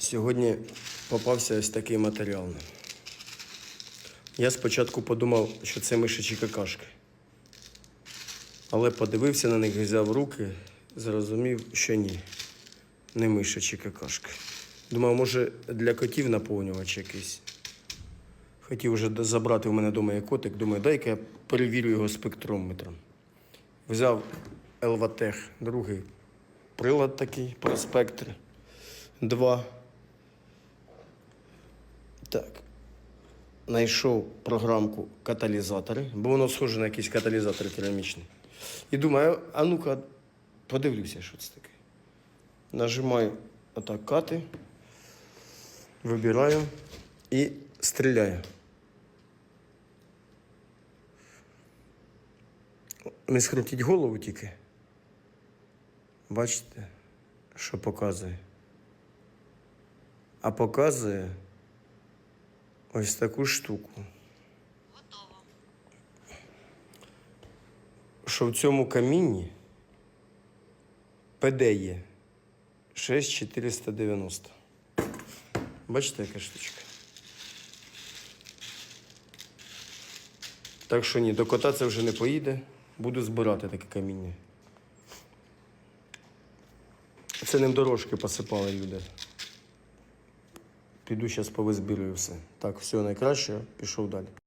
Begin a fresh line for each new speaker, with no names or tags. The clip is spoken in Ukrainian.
Сьогодні попався ось такий матеріал. Я спочатку подумав, що це мишачі какашки. Але подивився на них, взяв руки, зрозумів, що ні. Не мишачі какашки. Думав, може для котів наповнювач якийсь. Хотів вже забрати в мене вдома є котик. Думаю, дай-ка я перевірю його спектрометром. Взяв Елватех, другий прилад такий про спектр. Два. Так. Знайшов програмку каталізатори, бо воно схоже на якийсь каталізатор керамічний. І думаю, а ну-ка, подивлюся, що це таке. Нажимаю отак кати, вибираю і стріляю. Не скрутіть голову тільки. Бачите, що показує? А показує ось таку штуку.
Готово.
Що в цьому камінні ПД є 6490. Бачите, яка штучка? Так що ні, до кота це вже не поїде. Буду збирати таке каміння. Це ним дорожки посипали люди. Піду зараз повизбірюю все. Так, все найкраще, пішов далі.